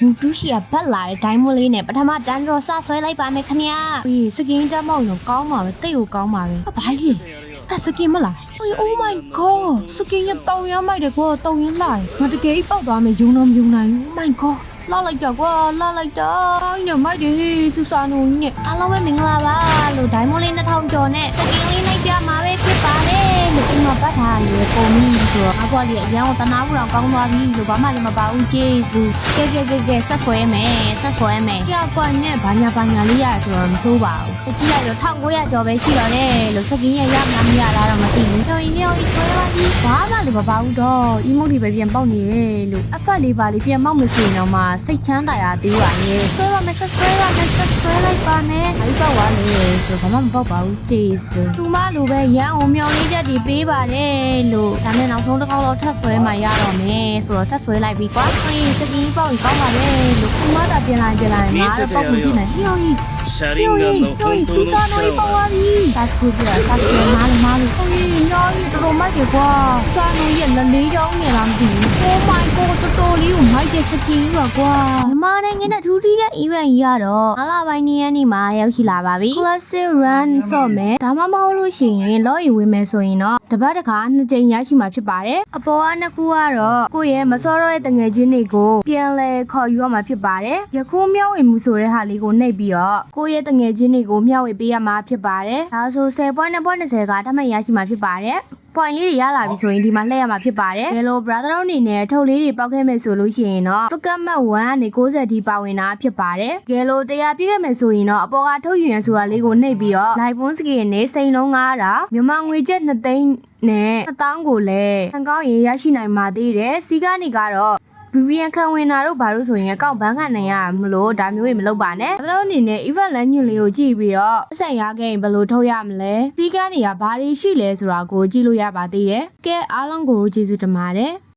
လူတူးရှိရဘက်လာတဲ့ဒိုင်းမိုးလေးနဲ့ပထမတန်းတော့စဆွဲလိုက်ပါမယ်ခင်ဗျာအေးစကင်တက်မောက်တော့ကောင်းပါပဲတိတ်ကိုကောင်းပါပဲအဘာကြီးအဲ့စကင်မလားအေး oh my god စကင်ရတောင်းရမိုက်တယ်ကွာတောင်းရလာတယ်ငါတကယ်ပေါက်သွားမယ်ယုံတော့မယုံနိုင်ဘူး oh my god လာလိုက်တော့ကွာလာလိုက်တော့အိုင်းနဲ့မိုက်တယ်ဟေးဆူဆာနိုကြီးနဲ့အားလုံးပဲမင်္ဂလာပါလို့ဒိုင်းမိုးလေး2000ကျော်နဲ့စကင်လေးလိုက်ပြမှာပဲ ဖြစ်ပါတယ်လို့ဒီမှာပတ်ထားလေပုံမီဆိုတော့အဖွားလေးအရန်ကိုတနာဖို့တော့ကောင်းသွားပြီလို့ဘာမှလည်းမပါဘူးကျေးဇူးကဲကဲကဲကဲဆက်ဆွဲမယ်ဆက်ဆွဲမယ်ကြောက်ကွာနဲ့ဘာညာဘာညာလေးရဆိုတော့မစိုးပါဘူးကြည့်လိုက်တော့1900ကျော်ပဲရှိတော့တယ်လို့စကင်ရရမလားမရလားတော့မသိဘူးတော့ရင်ရောဆွဲပါပြီဘာမှလည်းမပါဘူးတော့အီမိုဒီပဲပြန်ပေါက်နေရဲ့လို့အဖက်လေးပါလေးပြန်မောက်မစင်တော့မှစိတ်ချမ်းသာရသေးပါရဲ့ဆွဲပါမယ်ဆက်ဆွဲပါမယ်ဆက်ဆွဲလိုက်ပါမယ် တယ်ဆိုဘာမှမပေါက်ပါဘူးကျေးဇူးသူမလိုပဲရန်အောင်မျောလေးချက်တွေပေးပါတယ်လို့ဒါနဲ့နောက်ဆုံးတစ်ခေါက်တော့ထပ်ဆွဲမှရတော့မယ်ဆိုတော့ထပ်ဆွဲလိုက်ပြီးကွာဟင်းစကင်းပေါက်ကြီးကောင်းပါလေလို့သူမသာပြန်လိုက်ပြန်လိုက်မှာတော့ပေါက်မဖြစ်နိုင်ဟိုကြီးရှယ်ရင်ကတော့ဟိုကြီးစူးစားနေပေါက်သွားပြီဒါစကူပြတာစကူမားမားလို့ဟိုကြီးညောင်းကြီးတော်တော်မိုက်တယ်ကွာစူးစားနေရလက်လေးကြောင်းနေလားမသိဘူး Oh my god တော်တော်လေး ကိုမိုက်တဲ့စကင်ကြီးပါကွာမြန်မာနိုင်ငံနဲ့ထူးထူးတဲ့ event ကြီးကတော့အားလာပိုင်းနေ့ရက်နေ့မှာရောက်ရှိလာပါပြီ classic run ဆော့မယ်ဒါမှမဟုတ်လို့ရှိရင် log in ဝင်မယ်ဆိုရင်တော့တစ်ပတ်တစ်ခါနှစ်ကြိမ်ရရှိမှာဖြစ်ပါတယ်အပေါ်ကနှစ်ခုကတော့ကိုယ့်ရဲ့မစောတော့တဲ့တငယ်ချင်းတွေကိုပြန်လဲခေါ်ယူရမှာဖြစ်ပါတယ်ယခုမျှဝေမှုဆိုတဲ့ဟာလေးကိုနှိပ်ပြီးတော့ကိုယ့်ရဲ့တငယ်ချင်းတွေကိုမျှဝေပေးရမှာဖြစ်ပါတယ်ဒါဆို10 point 2 point 20ကထပ်မံရရှိမှာဖြစ်ပါတယ် point လေးတွေရလာပြီဆိုရင်ဒီမှာလှည့်ရမှာဖြစ်ပါတယ်။ Hello brother တို့အနေနဲ့ထုတ်လေးတွေပောက်ခဲ့မယ်ဆိုလို့ရှိရင်တော့ Fucker Map 1ကနေ90ဒီပါဝင်တာဖြစ်ပါတယ်။ Hello တရားပြည့်ခဲ့မယ်ဆိုရင်တော့အပေါ်ကထုတ်ယူရန်ဆိုတာလေးကိုနှိပ်ပြီးတော့ live phone screen နဲ့စိန်လုံး9000မြန်မာငွေကျပ်2သိန်းနဲ့1000ကိုလည်းအကောင့်ရေးရရှိနိုင်ပါသေးတယ်။စီကနေကတော့ VPN ခံဝင်တာတို့ဘာလို့ဆိုရင်အကောင့်ဘန်းခံနိုင်ရမလို့ဒါမျိုးတွေမလုပ်ပါနဲ့။ဒါတို့အနေနဲ့ event လမ်းညွှန်လေးကိုကြည့်ပြီးတော့အဆက်ရခဲ့ရင်ဘယ်လိုထုတ်ရမလဲ။စီကန်းတွေကဘာတွေရှိလဲဆိုတာကိုကြည့်လို့ရပါသေးတယ်။ကဲအားလုံးကိုကျေးဇူးတင်ပါတယ်။